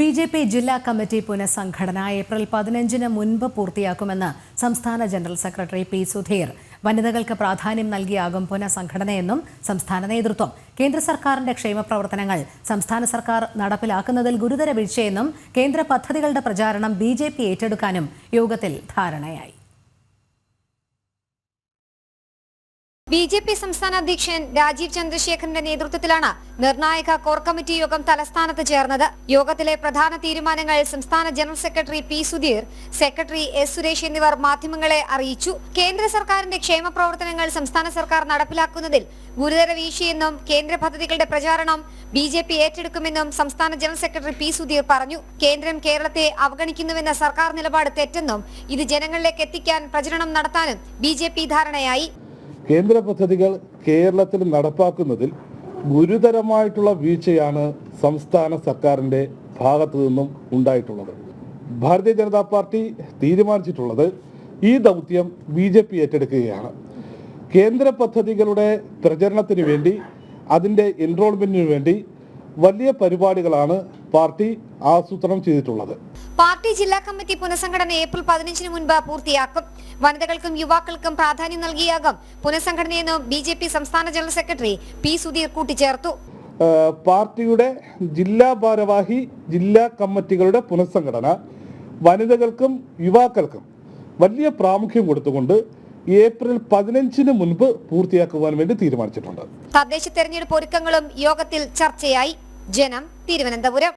B J P ജില്ലാ committee പുനഃസംഘടന April പതിനഞ്ചിന് മുൻപ് പൂർത്തിയാക്കുമെന്ന് സംസ്ഥാന ജനറൽ സെക്രട്ടറി പി സുധീർ. വനിതകൾക്ക് പ്രാധാന്യം നൽകിയാകും പുനഃസംഘടനയെന്നും സംസ്ഥാന നേതൃത്വം. കേന്ദ്ര സർക്കാരിന്റെ ക്ഷേമപ്രവർത്തനങ്ങൾ സംസ്ഥാന സർക്കാർ നടപ്പിലാക്കുന്നതിൽ ഗുരുതര വീഴ്ചയെന്നും കേന്ദ്ര പദ്ധതികളുടെ പ്രചാരണം ബി ഏറ്റെടുക്കാനും യോഗത്തിൽ ധാരണയായി. ബി ജെ പി സംസ്ഥാന അധ്യക്ഷൻ രാജീവ് ചന്ദ്രശേഖരന്റെ നേതൃത്വത്തിലാണ് നിർണായക കോർ കമ്മിറ്റി യോഗം തലസ്ഥാനത്ത് ചേർന്നത്. യോഗത്തിലെ പ്രധാന തീരുമാനങ്ങൾ സംസ്ഥാന general secretary P Sudheer secretary S Suresh എന്നിവർ മാധ്യമങ്ങളെ അറിയിച്ചു. കേന്ദ്ര സർക്കാരിന്റെ ക്ഷേമ പ്രവർത്തനങ്ങൾ സംസ്ഥാന സർക്കാർ നടപ്പിലാക്കുന്നതിൽ ഗുരുതര വീഴ്ചയെന്നും കേന്ദ്ര പദ്ധതികളുടെ പ്രചാരണം ബി ജെ പി ഏറ്റെടുക്കുമെന്നും സംസ്ഥാന ജനറൽ സെക്രട്ടറി പി സുധീർ പറഞ്ഞു. കേന്ദ്രം കേരളത്തെ അവഗണിക്കുന്നുവെന്ന സർക്കാർ നിലപാട് തെറ്റെന്നും ഇത് ജനങ്ങളിലേക്ക് എത്തിക്കാൻ പ്രചരണം നടത്താനും ബി ധാരണയായി. കേന്ദ്ര പദ്ധതികൾ കേരളത്തിൽ നടപ്പാക്കുന്നതിൽ ഗുരുതരമായിട്ടുള്ള വീഴ്ചയാണ് സംസ്ഥാന സർക്കാരിന്റെ ഭാഗത്തു നിന്നും ഉണ്ടായിട്ടുള്ളത്. ഭാരതീയ ജനതാ പാർട്ടി തീരുമാനിച്ചിട്ടുള്ളത് ഈ ദൗത്യം ബി ജെ പി ഏറ്റെടുക്കുകയാണ്. കേന്ദ്ര പദ്ധതികളുടെ പ്രചരണത്തിന് വേണ്ടി അതിന്റെ എൻറോൾമെന്റിനു വേണ്ടി വലിയ പരിപാടികളാണ് പാർട്ടി ആസൂത്രണം ചെയ്തിട്ടുള്ളത്. പാർട്ടി ജില്ലാ കമ്മിറ്റി പുനഃസംഘടന ഏപ്രിൽ പതിനഞ്ചിന് മുൻപ് പൂർത്തിയാക്കും. വനിതകൾക്കും യുവാക്കൾക്കും പ്രാധാന്യം നൽകിയാകും. പുനഃസംഘടനയെന്ന് ബി ജെ പി സംസ്ഥാന ജനറൽ സെക്രട്ടറി പി സുധീർ കൂട്ടിച്ചേർത്തു. പാർട്ടിയുടെ ജില്ലാ ഭാരവാഹി ജില്ലാ കമ്മിറ്റികളുടെ പുനഃസംഘടന വനിതകൾക്കും യുവാക്കൾക്കും വലിയ പ്രാമുഖ്യം കൊടുത്തുകൊണ്ട് ഏപ്രിൽ പതിനഞ്ചിന് മുൻപ് പൂർത്തിയാക്കുവാൻ വേണ്ടി തീരുമാനിച്ചിട്ടുണ്ട്. തദ്ദേശ തെരഞ്ഞെടുപ്പ് ഒരുക്കങ്ങളും യോഗത്തിൽ ചർച്ചയായി. ജനം തിരുവനന്തപുരം.